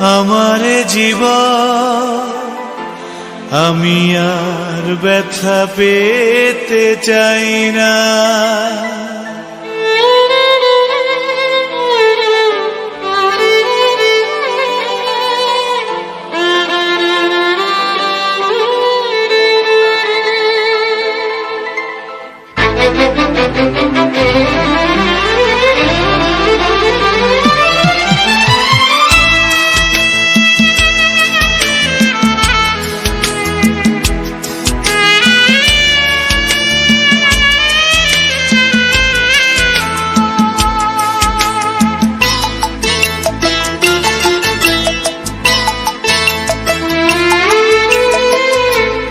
আমার জীব আমি আর ব্যথা পেতে চাই না।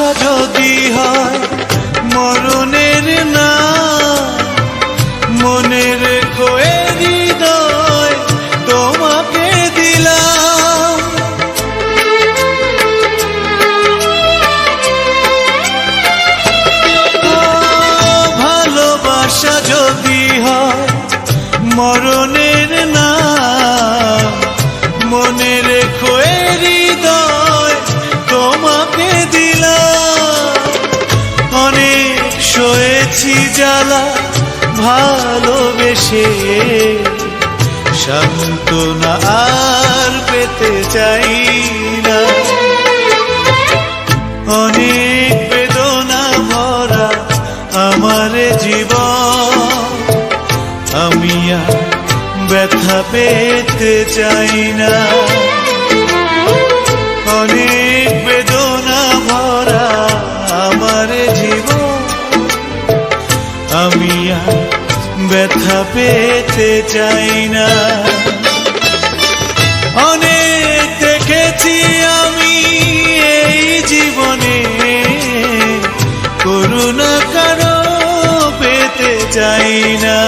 ভালোবাসা যদি হয় মরণের না মনে রেখো সয়েছি জ্বালা, ভালোবেসে। সান্ত্বনা আর পেতে চাই না। অনেক বেদনা ভরা আমার জীবন। আমি আর ব্যথা পেতে চাই না। অনেক আমি ব্যথা পেতে চাই না। অনেক দেখেছি আমি এই জীবনে, করুণা কারও পেতে চাই না।